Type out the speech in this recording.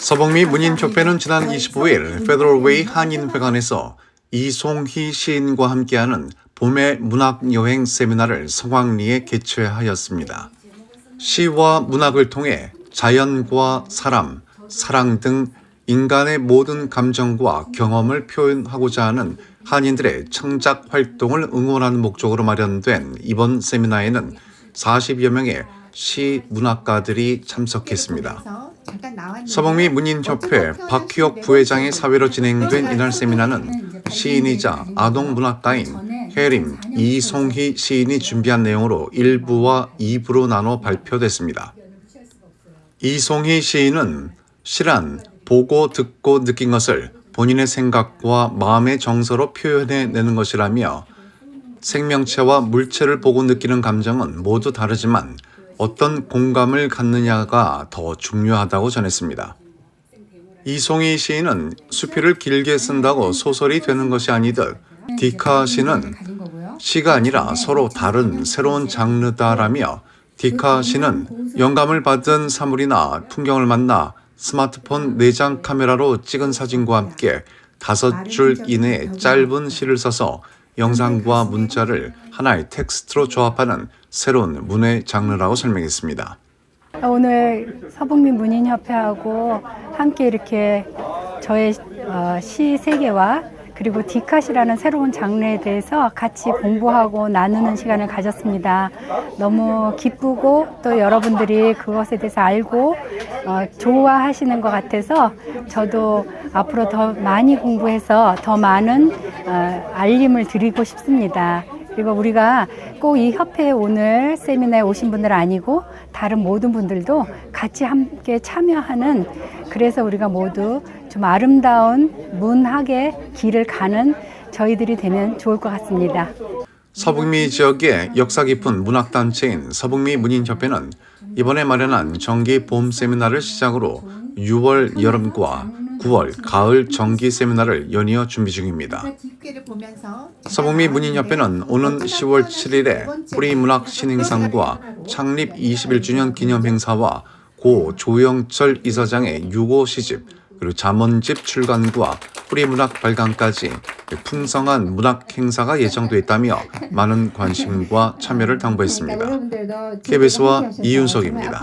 서북미 문인협회는 지난 25일 페더럴웨이 한인회관에서 이송희 시인과 함께하는 봄의 문학여행 세미나를 성황리에 개최하였습니다. 시와 문학을 통해 자연과 사람, 사랑 등 인간의 모든 감정과 경험을 표현하고자 하는 한인들의 창작 활동을 응원하는 목적으로 마련된 이번 세미나에는 40여 명의 시 문학가들이 참석했습니다. 서북미 문인협회 박희옥 부회장의 사회로 진행된 이날 세미나는 시인이자 아동문학가인 해림 이송희 시인이 준비한 내용으로 1부와 2부로 나눠 발표됐습니다. 이송희 시인은 시란 보고 듣고 느낀 것을 본인의 생각과 마음의 정서로 표현해내는 것이라며 생명체와 물체를 보고 느끼는 감정은 모두 다르지만 어떤 공감을 갖느냐가 더 중요하다고 전했습니다. 이송희 시인은 수필을 길게 쓴다고 소설이 되는 것이 아니듯 디카 시는 시가 아니라 서로 다른 새로운 장르다라며 디카 시는 영감을 받은 사물이나 풍경을 만나 스마트폰 내장 카메라로 찍은 사진과 함께 다섯 줄 이내의 짧은 시를 써서 영상과 문자를 하나의 텍스트로 조합하는 새로운 문의 장르라고 설명했습니다. 오늘 서북민 문인협회하고 함께 이렇게 저의 어, 시 세계와 그리고 디카시라는 새로운 장르에 대해서 같이 공부하고 나누는 시간을 가졌습니다. 너무 기쁘고 또 여러분들이 그것에 대해서 알고 어, 좋아하시는 것 같아서 저도 앞으로 더 많이 공부해서 더 많은 어, 알림을 드리고 싶습니다. 그리고 우리가 꼭 이 협회에 오늘 세미나에 오신 분들 아니고 다른 모든 분들도 같이 함께 참여하는 그래서 우리가 모두 좀 아름다운 문학의 길을 가는 저희들이 되면 좋을 것 같습니다. 서북미 지역의 역사 깊은 문학 단체인 서북미 문인협회는 이번에 마련한 정기 봄 세미나를 시작으로 6월 여름과 9월 가을 정기 세미나를 연이어 준비 중입니다. 서북미 문인협회는 오는 10월 7일에 뿌리문학 신행상과 창립 21주년 기념 행사와 고 조영철 이사장의 6호 시집 그리고 잠언집 출간과 뿌리문학 발간까지 풍성한 문학 행사가 예정돼 있다며 많은 관심과 참여를 당부했습니다. KBS와 이윤석입니다.